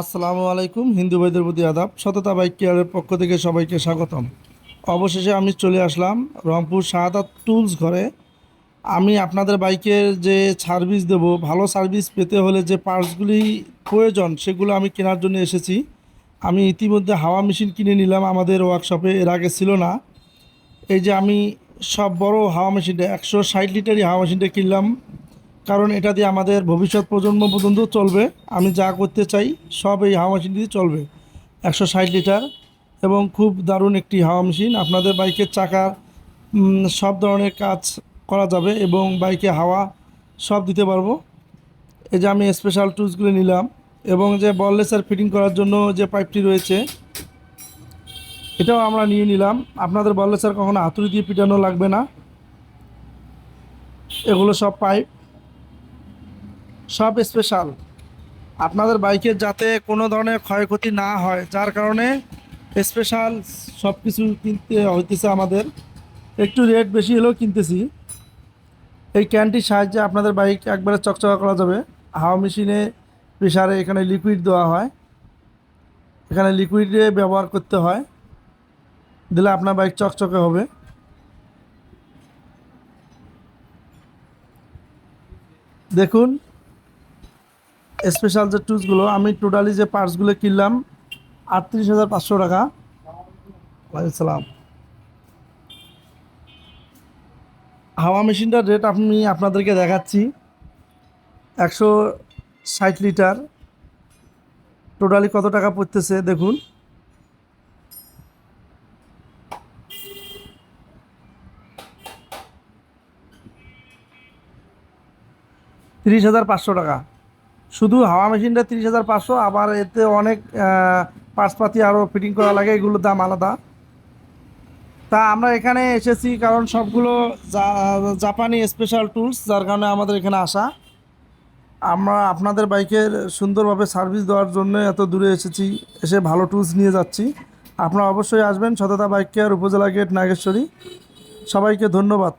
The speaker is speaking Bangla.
আসসালামু আলাইকুম, হিন্দু ভাইদের প্রতি আদাব। সততা বাইক কেয়ারের পক্ষ থেকে সবাইকে স্বাগতম। অবশেষে আমি চলে আসলাম রংপুর শাহাদাত টুলস ঘরে। আমি আপনাদের বাইকের যে সার্ভিস দেব, ভালো সার্ভিস পেতে হলে যে পার্টসগুলি প্রয়োজন, সেগুলো আমি কেনার জন্য এসেছি। আমি ইতিমধ্যে হাওয়া মেশিন কিনে নিলাম, আমাদের ওয়ার্কশপে। এর আগে ছিল না। এই যে আমি সব বড় হাওয়া মেশিনটা, একশো ষাট লিটারই হাওয়া মেশিনটা কিনলাম। কারণ এটা দিয়ে আমাদের ভবিষ্যৎ প্রজন্ম পর্যন্ত চলবে। আমি যা করতে চাই, সব এই হাওয়া মেশিন দিয়ে চলবে। একশো ষাট লিটার এবং খুব দারুণ একটি হাওয়া মেশিন। আপনাদের বাইকের চাকার সব ধরনের কাজ করা যাবে এবং বাইকে হাওয়া সব দিতে পারব। এই যে আমি স্পেশাল টুলসগুলো নিলাম এবং যে বললেসের ফিটিং করার জন্য যে পাইপটি রয়েছে, এটাও আমরা নিয়ে নিলাম। আপনাদের বললেসের কখনো হাতুড়ি দিয়ে পিটানো লাগবে না। এগুলো সব পাইপ সব স্পেশাল আপনাদের বাইকের যাতে কোনো ধরনের ক্ষয়ক্ষতি না হয়, যার কারণে স্পেশাল সব কিছু কিনতে হইতেছে আমাদের। একটু রেট বেশি হলেও কিনতেছি। এই ক্যানটির সাহায্যে আপনাদের বাইক একবারে চকচকা করা যাবে। হাওয়া মেশিনে প্রেশারে এখানে লিকুইড দেওয়া হয়। এখানে লিকুইডে ব্যবহার করতে হয়। দিলে আপনার বাইক চকচকে হবে। দেখুন স্পেশাল যে টুলসগুলো আমি টোটালি যে পার্টসগুলো কিনলাম, আটত্রিশ হাজার পাঁচশো টাকা। ওয়ালাইকুম হাওয়া মেশিনটার রেট আমি আপনাদেরকে দেখাচ্ছি। একশো ষাট লিটার। টোটালি কত টাকা পড়তেছে, দেখুন। তিরিশ হাজার পাঁচশো টাকা। শুধু হাওয়া মেশিনটা তিরিশ হাজার পাঁচশো, আবার এতে অনেক পার্সপাতি আরও ফিটিং করা লাগে, এগুলোর দাম আলাদা। তা আমরা এখানে এসেছি কারণ সবগুলো জাপানি স্পেশাল টুলস যার কারণে আমাদের এখানে আসা। আমরা আপনাদের বাইকের সুন্দরভাবে সার্ভিস দেওয়ার জন্য এত দূরে এসেছি, এসে ভালো টুলস নিয়ে যাচ্ছি। আপনারা অবশ্যই আসবেন সততা বাইক কেয়ার উপজেলা গেট, নাগেশ্বরী। সবাইকে ধন্যবাদ।